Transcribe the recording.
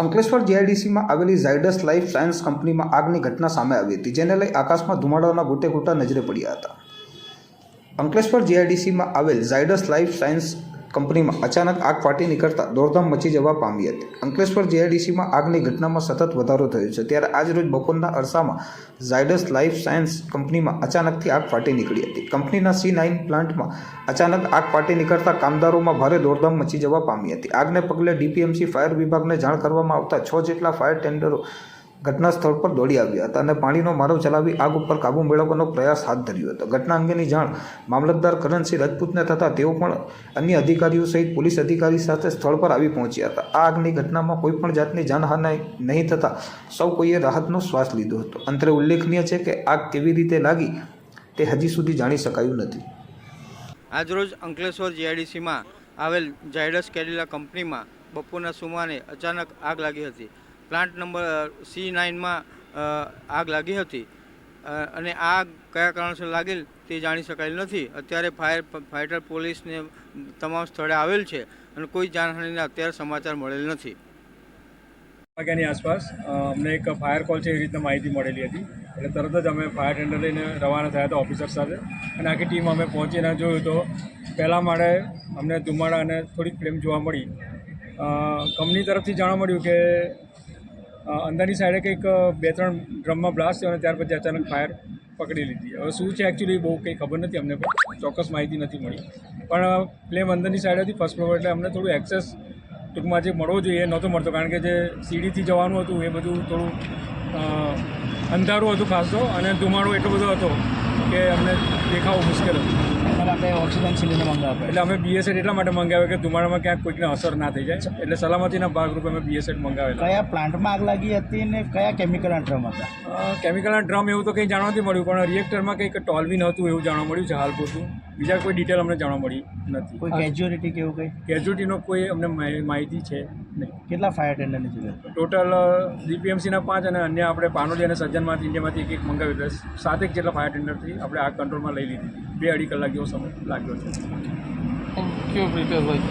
અંકલેશ્વર જીઆઈડીસીમાં આવેલી Zydus life science કંપનીમાં આગની ઘટના સામે આવી હતી, જેને લઈ આકાશમાં ધુમાડાના ગોટે ગોટા નજરે પડ્યા હતા. અંકલેશ્વર જીઆઈડીસીમાં આવેલ ઝાયડસ લાઈફ સાયન્સ કંપનીમાં અચાનક આગ ફાટી નીકળતા દોડધામ મચી જવા પામી હતી. અંકલેશ્વર જીઆઈડીસીમાં આગની ઘટનામાં સતત વધારો થયો છે. ત્યારે આજરોજ બપોરના અરસામાં ઝાયડસ લાઈફ સાયન્સ કંપનીમાં અચાનકથી આગ ફાટી નીકળી હતી. કંપનીના સી નાઇન પ્લાન્ટમાં અચાનક આગ ફાટી નીકળતા કામદારોમાં ભારે દોડધામ મચી જવા પામી હતી. આગને પગલે ડીપીએમસી ફાયર વિભાગને જાણ કરવામાં આવતા છ જેટલા ફાયર ટેન્ડરો ઘટના સ્થળ પર દોડી આવ્યા હતા અને પાણીનો મારો ચલાવી આગ ઉપર કાબૂ મેળવવાનો પ્રયાસ હાથ ધર્યો હતો. ઘટના અંગેની જાણ મામલતદાર કરણસિંહ રાજપૂતને થતાં તેઓ પણ અન્ય અધિકારીઓ સહિત પોલીસ અધિકારી સાથે સ્થળ પર આવી પહોંચ્યા હતા. આ આગની ઘટનામાં કોઈ પણ જાતની જાનહાનિ નહીં થતાં સૌ કોઈએ રાહતનો શ્વાસ લીધો હતો. અંતરે ઉલ્લેખનીય છે કે આગ કેવી રીતે લાગી તે હજી સુધી જાણી શકાયું નથી. આજરોજ અંકલેશ્વર જીઆઈડીસીમાં આવેલ ઝાયડસ કેડિલા કંપનીમાં બપોરના સુમાને અચાનક આગ લાગી હતી. પ્લાન્ટ નંબર સી નાઇનમાં આગ લાગી હતી. અને આગ કયા કારણસર લાગેલ તે જાણી શકાયેલ નથી. અત્યારે ફાયર ફાઇટર પોલીસને તમામ સ્થળે આવેલ છે અને કોઈ જાનહાનિના અત્યારે સમાચાર મળેલ નથી. વાગ્યાની આસપાસ અમને એક ફાયર કોલ છે એવી રીતના માહિતી મળેલી હતી. એટલે તરત જ અમે ફાયર ટેન્ડર લઈને રવાના થયા હતા ઓફિસર સાથે. અને આખી ટીમ અમે પહોંચીને જોયું તો પહેલાં માળે અમને ધુમાડા અને થોડીક ફ્લેમ જોવા મળી. કંપની તરફથી જાણવા મળ્યું કે અંદરની સાઈડે કંઈક બે ત્રણ ડ્રમમાં બ્લાસ્ટ થયો અને ત્યાર પછી અચાનક ફાયર પકડી લીધી. હવે શું છે એકચ્યુઅલી બહુ કંઈ ખબર નથી, અમને પણ ચોક્કસ માહિતી નથી મળી. પણ ફ્લેમ અંદરની સાઈડ હતી ફર્સ્ટ ફ્લોર એટલે અમને થોડું એક્સેસ ટૂંકમાં જે મળવો જોઈએ એ નહોતો મળતો, કારણ કે જે સીડીથી જવાનું હતું એ બધું થોડું અંધારું હતું ખાસ અને ધુમાડો એટલો બધો હતો કે અમને દેખાવું મુશ્કેલ હતું. આપણે ઓક્સિજન સિલિન્ડર મંગાવ્યા એટલે અમે બીએસએડ એટલા માટે મંગાવ્યો કે ધુમાડામાં ક્યાંક કોઈકને અસર ના થઈ જાય. એટલે સલામતીના ભાગરૂપે અમે બીએસએડ મંગાવેલા. કયા પ્લાન્ટમાં આગ લાગી હતી અને કયા કેમિકલના ડ્રમ હતા? કેમિકલના ડ્રમ એવું તો કંઈ જાણવા નથી મળ્યું પણ રિએક્ટરમાં કંઈક ટોલવિન હતું એવું જાણવા મળ્યું છે હાલ પૂરતું. બીજા કોઈ ડિટેલ અમને જાણવા મળી નથી. કોઈ કેજ્યુઅલિટી કે એવું કંઈ? કેજ્યુટીનો કોઈ અમને માહિતી છે નહીં. કેટલા ફાયર ટેન્ડરની જરૂર? ટોટલ ડીપીએમસીના પાંચ અને અન્ય આપણે પાનોલી અને સજ્જનમાંથી ઇન્ડિયામાંથી એક એક મંગાવ્યું. એટલે સાતેક જેટલા ફાયર ટેન્ડરથી આપણે આ કંટ્રોલમાં લઈ લીધી. બે અઢી કલાક જેવો સમય લાગ્યો છે. કેવું યુ હોય